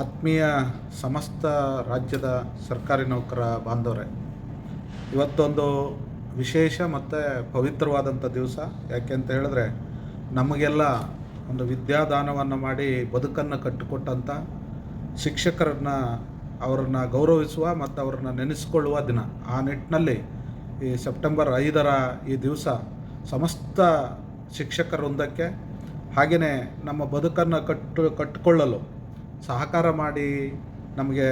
ಆತ್ಮೀಯ ಸಮಸ್ತ ರಾಜ್ಯದ ಸರ್ಕಾರಿ ನೌಕರ ಬಾಂಧವರೇ, ಇವತ್ತೊಂದು ವಿಶೇಷ ಮತ್ತು ಪವಿತ್ರವಾದಂಥ ದಿವಸ. ಯಾಕೆ ಅಂತ ಹೇಳಿದ್ರೆ, ನಮಗೆಲ್ಲ ಒಂದು ವಿದ್ಯಾದಾನವನ್ನು ಮಾಡಿ ಬದುಕನ್ನು ಕಟ್ಟಿಕೊಟ್ಟಂಥ ಶಿಕ್ಷಕರನ್ನು, ಅವರನ್ನು ಗೌರವಿಸುವ ಮತ್ತು ಅವರನ್ನು ನೆನೆಸ್ಕೊಳ್ಳುವ ದಿನ. ಆ ನಿಟ್ಟಿನಲ್ಲಿ ಈ ಸೆಪ್ಟೆಂಬರ್ ಐದರ ಈ ದಿವಸ ಸಮಸ್ತ ಶಿಕ್ಷಕರೊಂದಕ್ಕೆ ಹಾಗೆಯೇ ನಮ್ಮ ಬದುಕನ್ನು ಕಟ್ಟು, ಕಟ್ಟಿಕೊಳ್ಳಲು ಸಹಕಾರ ಮಾಡಿ ನಮಗೆ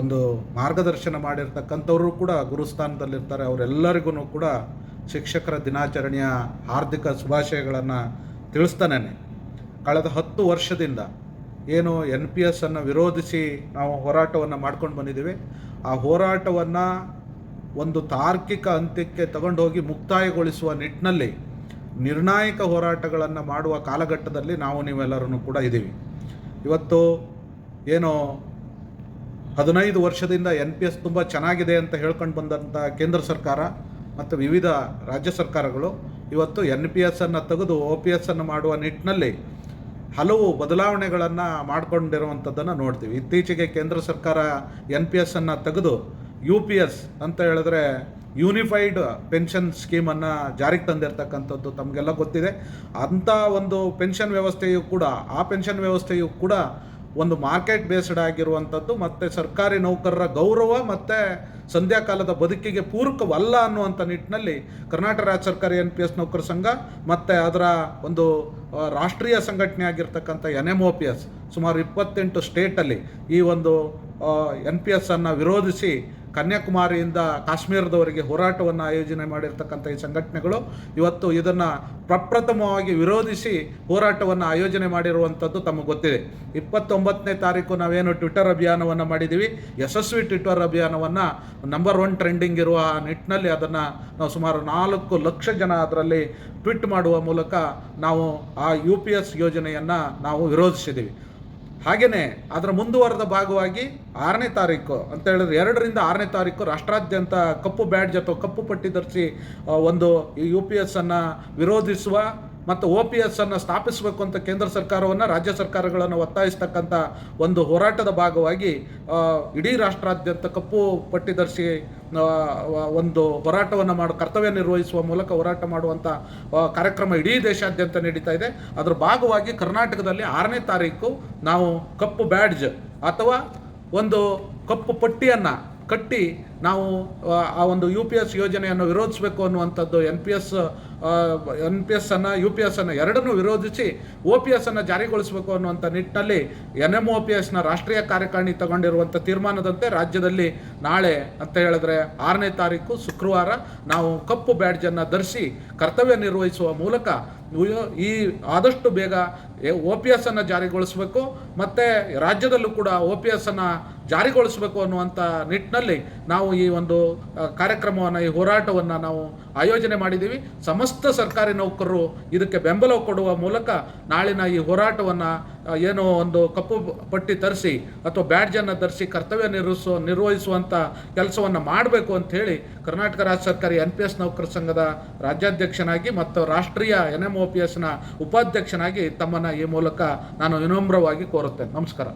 ಒಂದು ಮಾರ್ಗದರ್ಶನ ಮಾಡಿರ್ತಕ್ಕಂಥವರು ಕೂಡ ಗುರುಸ್ಥಾನದಲ್ಲಿರ್ತಾರೆ. ಅವರೆಲ್ಲರಿಗೂ ಕೂಡ ಶಿಕ್ಷಕರ ದಿನಾಚರಣೆಯ ಹಾರ್ದಿಕ ಶುಭಾಶಯಗಳನ್ನು ತಿಳಿಸ್ತಾನೆ ಕಳೆದ ಹತ್ತು ವರ್ಷದಿಂದ ಏನು ಎನ್ ಪಿ ಎಸ್ ಅನ್ನು ವಿರೋಧಿಸಿ ನಾವು ಹೋರಾಟವನ್ನು ಮಾಡ್ಕೊಂಡು ಬಂದಿದ್ದೀವಿ. ಆ ಹೋರಾಟವನ್ನು ಒಂದು ತಾರ್ಕಿಕ ಅಂತ್ಯಕ್ಕೆ ತಗೊಂಡು ಹೋಗಿ ಮುಕ್ತಾಯಗೊಳಿಸುವ ನಿಟ್ಟಿನಲ್ಲಿ ನಿರ್ಣಾಯಕ ಹೋರಾಟಗಳನ್ನು ಮಾಡುವ ಕಾಲಘಟ್ಟದಲ್ಲಿ ನಾವು ನೀವೆಲ್ಲರೂ ಕೂಡ ಇದ್ದೀವಿ. ಇವತ್ತು ಏನು ಹದಿನೈದು ವರ್ಷದಿಂದ ಎನ್ ಪಿ ಎಸ್ ತುಂಬ ಚೆನ್ನಾಗಿದೆ ಅಂತ ಹೇಳ್ಕೊಂಡು ಬಂದಂಥ ಕೇಂದ್ರ ಸರ್ಕಾರ ಮತ್ತು ವಿವಿಧ ರಾಜ್ಯ ಸರ್ಕಾರಗಳು ಇವತ್ತು ಎನ್ ಪಿ ಎಸ್ ಅನ್ನು ತೆಗೆದು ಒ ಪಿ ಎಸ್ಸನ್ನು ಮಾಡುವ ನಿಟ್ಟಿನಲ್ಲಿ ಹಲವು ಬದಲಾವಣೆಗಳನ್ನು ಮಾಡಿಕೊಂಡಿರುವಂಥದ್ದನ್ನು ನೋಡ್ತೀವಿ. ಇತ್ತೀಚೆಗೆ ಕೇಂದ್ರ ಸರ್ಕಾರ ಎನ್ ಪಿ ಎಸ್ಸನ್ನು ತೆಗೆದು ಯು ಪಿ ಎಸ್ ಅಂತ ಹೇಳಿದ್ರೆ ಯೂನಿಫೈಡ್ ಪೆನ್ಷನ್ ಸ್ಕೀಮನ್ನು ಜಾರಿಗೆ ತಂದಿರತಕ್ಕಂಥದ್ದು ತಮಗೆಲ್ಲ ಗೊತ್ತಿದೆ. ಅಂಥ ಒಂದು ಪೆನ್ಷನ್ ವ್ಯವಸ್ಥೆಯು ಕೂಡ, ಆ ಪೆನ್ಷನ್ ವ್ಯವಸ್ಥೆಯು ಕೂಡ ಒಂದು ಮಾರ್ಕೆಟ್ ಬೇಸ್ಡ್ ಆಗಿರುವಂಥದ್ದು, ಮತ್ತು ಸರ್ಕಾರಿ ನೌಕರರ ಗೌರವ ಮತ್ತು ಸಂಧ್ಯಾಕಾಲದ ಬದುಕಿಗೆ ಪೂರಕವಲ್ಲ ಅನ್ನುವಂಥ ನಿಟ್ಟಿನಲ್ಲಿ ಕರ್ನಾಟಕ ರಾಜ್ಯ ಸರ್ಕಾರಿ ಎನ್ ಪಿ ಎಸ್ ನೌಕರ ಸಂಘ ಮತ್ತು ಅದರ ಒಂದು ರಾಷ್ಟ್ರೀಯ ಸಂಘಟನೆ ಆಗಿರ್ತಕ್ಕಂಥ N M O P S ಸುಮಾರು ಇಪ್ಪತ್ತೆಂಟು ಸ್ಟೇಟಲ್ಲಿ ಈ ಒಂದು ಎನ್ ಪಿ ಎಸ್ ಅನ್ನು ವಿರೋಧಿಸಿ ಕನ್ಯಾಕುಮಾರಿಯಿಂದ ಕಾಶ್ಮೀರದವರೆಗೆ ಹೋರಾಟವನ್ನು ಆಯೋಜನೆ ಮಾಡಿರ್ತಕ್ಕಂಥ ಈ ಸಂಘಟನೆಗಳು ಇವತ್ತು ಇದನ್ನು ಪ್ರಪ್ರಥಮವಾಗಿ ವಿರೋಧಿಸಿ ಹೋರಾಟವನ್ನು ಆಯೋಜನೆ ಮಾಡಿರುವಂಥದ್ದು ತಮಗೆ ಗೊತ್ತಿದೆ. ಇಪ್ಪತ್ತೊಂಬತ್ತನೇ ತಾರೀಕು ನಾವೇನು ಟ್ವಿಟರ್ ಅಭಿಯಾನವನ್ನು ಮಾಡಿದ್ದೀವಿ. ಯಶಸ್ವಿ ಟ್ವಿಟರ್ ಅಭಿಯಾನವನ್ನು ನಂಬರ್ ಒನ್ ಟ್ರೆಂಡಿಂಗ್ ಇರುವ ನಿಟ್ಟಿನಲ್ಲಿ ಅದನ್ನು ನಾವು ಸುಮಾರು ನಾಲ್ಕು ಲಕ್ಷ ಜನ ಅದರಲ್ಲಿ ಟ್ವಿಟ್ ಮಾಡುವ ಮೂಲಕ ನಾವು ಆ ಯು ಪಿ ಎಸ್ ಯೋಜನೆಯನ್ನು ನಾವು ವಿರೋಧಿಸಿದ್ದೀವಿ. ಹಾಗೆಯೇ ಅದರ ಮುಂದುವರೆದ ಭಾಗವಾಗಿ ಆರನೇ ತಾರೀಕು ಅಂತ ಹೇಳಿದ್ರೆ ಎರಡರಿಂದ ಆರನೇ ತಾರೀಕು ರಾಷ್ಟ್ರಾದ್ಯಂತ ಕಪ್ಪು ಬ್ಯಾಡ್ಜ್ ಅಥವಾ ಕಪ್ಪು ಪಟ್ಟಿ ಧರಿಸಿ ಒಂದು ಯು ಪಿ ಎಸ್ ಅನ್ನು ವಿರೋಧಿಸುವ ಮತ್ತು ಒ ಪಿ ಎಸ್ ಅನ್ನು ಸ್ಥಾಪಿಸಬೇಕು ಅಂತ ಕೇಂದ್ರ ಸರ್ಕಾರವನ್ನು ರಾಜ್ಯ ಸರ್ಕಾರಗಳನ್ನು ಒತ್ತಾಯಿಸ್ತಕ್ಕಂಥ ಒಂದು ಹೋರಾಟದ ಭಾಗವಾಗಿ ಇಡೀ ರಾಷ್ಟ್ರಾದ್ಯಂತ ಕಪ್ಪು ಪಟ್ಟಿ ಧರಿಸಿ ಒಂದು ಹೋರಾಟವನ್ನು ಮಾಡಿ, ಕರ್ತವ್ಯ ನಿರ್ವಹಿಸುವ ಮೂಲಕ ಹೋರಾಟ ಮಾಡುವಂಥ ಕಾರ್ಯಕ್ರಮ ಇಡೀ ದೇಶಾದ್ಯಂತ ನಡೀತಾ ಇದೆ. ಅದರ ಭಾಗವಾಗಿ ಕರ್ನಾಟಕದಲ್ಲಿ ಆರನೇ ತಾರೀಕು ನಾವು ಕಪ್ಪು ಬ್ಯಾಡ್ಜ್ ಅಥವಾ ಒಂದು ಕಪ್ಪು ಪಟ್ಟಿಯನ್ನು ಕಟ್ಟಿ ನಾವು ಆ, ಒಂದು ಯು ಪಿ ಎಸ್ ಯೋಜನೆಯನ್ನು ವಿರೋಧಿಸಬೇಕು ಅನ್ನುವಂಥದ್ದು N P S N P S ಅನ್ನು ಯು ಪಿ ಎಸ್ ಅನ್ನು ಎರಡನ್ನೂ ವಿರೋಧಿಸಿ ಒ ಪಿ ಎಸ್ ಅನ್ನು ಜಾರಿಗೊಳಿಸಬೇಕು ಅನ್ನುವಂಥ ನಿಟ್ಟಿನಲ್ಲಿ ಎನ್ ಎಂ ಒ ಪಿ ಎಸ್ನ ರಾಷ್ಟ್ರೀಯ ಕಾರ್ಯಕಾರಿಣಿ ತಗೊಂಡಿರುವಂಥ ತೀರ್ಮಾನದಂತೆ ರಾಜ್ಯದಲ್ಲಿ ನಾಳೆ ಅಂತ ಹೇಳಿದ್ರೆ ಆರನೇ ತಾರೀಕು ಶುಕ್ರವಾರ ನಾವು ಕಪ್ಪು ಬ್ಯಾಡ್ಜನ್ನು ಧರಿಸಿ ಕರ್ತವ್ಯ ನಿರ್ವಹಿಸುವ ಮೂಲಕ ಈ ಆದಷ್ಟು ಬೇಗ ಒ ಪಿ ಎಸ್ ಅನ್ನು ಜಾರಿಗೊಳಿಸಬೇಕು. ಮತ್ತು ರಾಜ್ಯದಲ್ಲೂ ಕೂಡ ಒ ಪಿ ಎಸ್ ಅನ್ನು ಜಾರಿಗೊಳಿಸಬೇಕು ಅನ್ನುವಂಥ ನಿಟ್ಟಿನಲ್ಲಿ ನಾವು ಈ ಒಂದು ಕಾರ್ಯಕ್ರಮವನ್ನು, ಈ ಹೋರಾಟವನ್ನು ನಾವು ಆಯೋಜನೆ ಮಾಡಿದ್ದೀವಿ. ಸಮಸ್ತ ಸರ್ಕಾರಿ ನೌಕರರು ಇದಕ್ಕೆ ಬೆಂಬಲ ಕೊಡುವ ಮೂಲಕ ನಾಳಿನ ಈ ಹೋರಾಟವನ್ನು ಏನೋ ಒಂದು ಕಪ್ಪು ಪಟ್ಟಿ ತರಿಸಿ ಅಥವಾ ಬ್ಯಾಡ್ಜನ್ನು ಧರಿಸಿ ಕರ್ತವ್ಯ ನಿರ್ವಹಿಸುವ ನಿರ್ವಹಿಸುವಂಥ ಕೆಲಸವನ್ನು ಮಾಡಬೇಕು ಅಂತ ಹೇಳಿ ಕರ್ನಾಟಕ ರಾಜ್ಯ ಸರ್ಕಾರಿ ಎನ್ ಪಿ ಎಸ್ ನೌಕರ ಸಂಘದ ರಾಜ್ಯಾಧ್ಯಕ್ಷನಾಗಿ ಮತ್ತು ರಾಷ್ಟ್ರೀಯ ಎನ್ ಎಂ ಒ ಪಿ ಎಸ್ನ ಉಪಾಧ್ಯಕ್ಷನಾಗಿ ತಮ್ಮನ್ನು ಈ ಮೂಲಕ ನಾನು ವಿನಮ್ರವಾಗಿ ಕೋರುತ್ತೇನೆ. ನಮಸ್ಕಾರ.